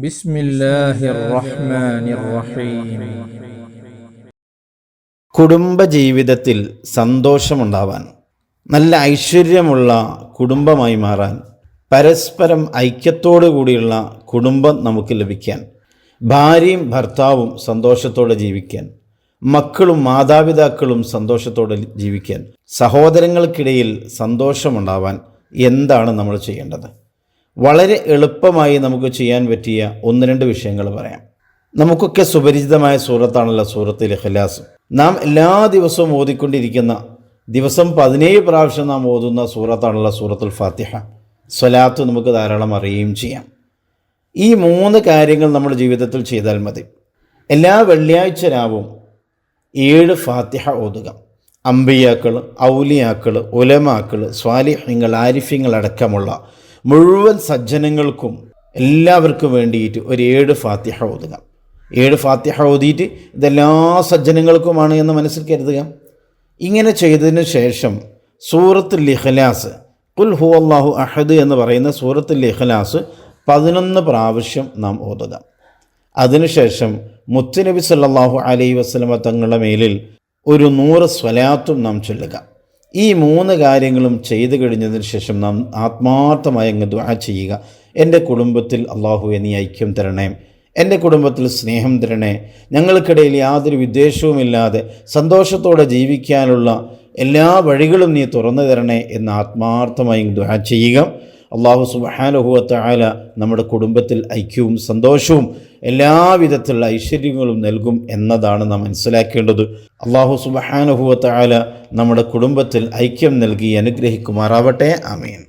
بسم الله الرحمن الرحيم കുടുംബജീവിതത്തിൽ സന്തോഷമുണ്ടാവാൻ നല്ല ഐശ്വര്യമുള്ള കുടുംബമായി മാറാൻ പരസ്പരം ഐക്യത്തോടു കൂടിയുള്ള കുടുംബം നമുക്ക് ലഭിക്കാൻ ഭാര്യയും ഭർത്താവും സന്തോഷത്തോടെ ജീവിക്കാൻ മക്കളും മാതാപിതാക്കളും സന്തോഷത്തോടെ ജീവിക്കാൻ സഹോദരങ്ങൾക്കിടയിൽ സന്തോഷമുണ്ടാവാൻ എന്താണ് നമ്മൾ ചെയ്യേണ്ടത് വളരെ എളുപ്പമായി നമുക്ക് ചെയ്യാൻ പറ്റിയ ഒന്ന് രണ്ട് വിഷയങ്ങൾ പറയാം. നമുക്കൊക്കെ സുപരിചിതമായ സൂറത്താണല്ലോ സൂറത്തിൽ ഇഖ്ലാസ്. നാം എല്ലാ ദിവസവും ഓതിക്കൊണ്ടിരിക്കുന്ന ദിവസം പതിനേഴ് പ്രാവശ്യം നാം ഓതുന്ന സൂറത്താണല്ലോ സൂറത്തുൽ ഫാത്തിഹ. സ്വലാത്ത് നമുക്ക് ധാരാളം അറിയുകയും ചെയ്യാം. ഈ മൂന്ന് കാര്യങ്ങൾ നമ്മുടെ ജീവിതത്തിൽ ചെയ്താൽ മതി. എല്ലാ വെള്ളിയാഴ്ച രാവും ഏഴ് ഫാത്തിഹ ഓതുക. അമ്പിയാക്കൾ ഔലിയാക്കൾ ഉലമാക്കൾ സ്വാലിഹ്യങ്ങൾ ആരിഫ്യങ്ങൾ അടക്കമുള്ള മുഴുവൻ സജ്ജനങ്ങൾക്കും എല്ലാവർക്കും വേണ്ടിയിട്ട് ഒരു ഏഴ് ഫാത്തിഹ ഓതുക. ഏഴ് ഫാത്തിഹ ഓതിയിട്ട് ഇതെല്ലാ സജ്ജനങ്ങൾക്കുമാണ് എന്ന് മനസ്സിൽ കരുതുക. ഇങ്ങനെ ചെയ്തതിന് ശേഷം സൂറത്ത് ഇഖ്ലാസ് കുൽ ഹു അള്ളാഹു അഹദ് എന്ന് പറയുന്ന സൂറത്ത് ഇഖ്ലാസ് പതിനൊന്ന് പ്രാവശ്യം നാം ഓതുക. അതിനുശേഷം മുത്തുനബി സല്ലാഹു അലൈ വസ്ലമ തങ്ങളുടെ മേലിൽ ഒരു നൂറ് സ്വലാത്തും നാം ചൊല്ലുക. ഈ മൂന്ന് കാര്യങ്ങളും ചെയ്തു കഴിഞ്ഞതിന് ശേഷം നാം ആത്മാർത്ഥമായി അങ്ങ് ദുആ ചെയ്യുക. എന്റെ കുടുംബത്തിൽ അള്ളാഹുവെ നീ ഐക്യം തരണേ. എന്റെ കുടുംബത്തിൽ സ്നേഹം തരണേ. ഞങ്ങൾക്കിടയിൽ യാതൊരു വിദ്വേഷവുമില്ലാതെ സന്തോഷത്തോടെ ജീവിക്കാനുള്ള എല്ലാ വഴികളും നീ തുറന്നു തരണേ എന്ന് ആത്മാർത്ഥമായി ദുആ ചെയ്യുക. അള്ളാഹു സുബാനുഭവത്തെ ആല നമ്മുടെ കുടുംബത്തിൽ ഐക്യവും സന്തോഷവും എല്ലാവിധത്തിലുള്ള ഐശ്വര്യങ്ങളും നൽകും എന്നതാണ് നാം മനസ്സിലാക്കേണ്ടത്. അള്ളാഹു സുബഹാനുഭവത്തായാല നമ്മുടെ കുടുംബത്തിൽ ഐക്യം നൽകി അനുഗ്രഹിക്കുമാറാവട്ടെ. ആമീൻ.